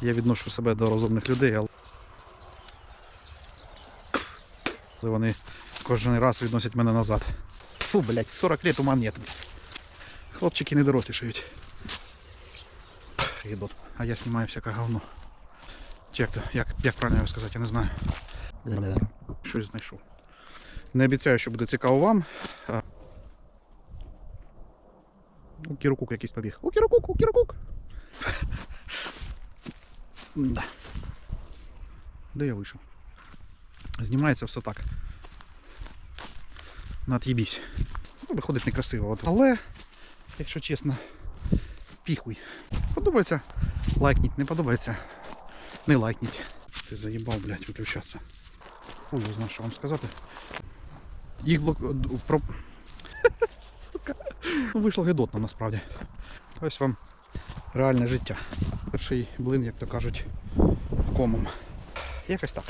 Я відношу себе до розумних людей, але вони кожен раз відносять мене назад. Фу, блядь, 40 лет ума нет. Хлопчики не дорослішають. Єдот. А я знімаю всяке говно. Чи як, то- як, як правильно його сказати, я не знаю. Щось знайшов. Не обіцяю, що буде цікаво вам. У Кірокук якийсь побіг. У Кірокук, у Кірокук. Да. Де я вийшов? Знімається все так. Над'їбісь. Ну, виходить некрасиво. От. Але, якщо чесно, піхуй. Подобається лайкніть, не подобається. Не лайкніть. Ти заїбав, блядь, виключатися. Ой, я знаю, що вам сказати. Їх блок... Про... Сука. Ну, вийшло гидотно насправді. Ось вам реальне життя. Перший блин, як то кажуть, комом. Якось так.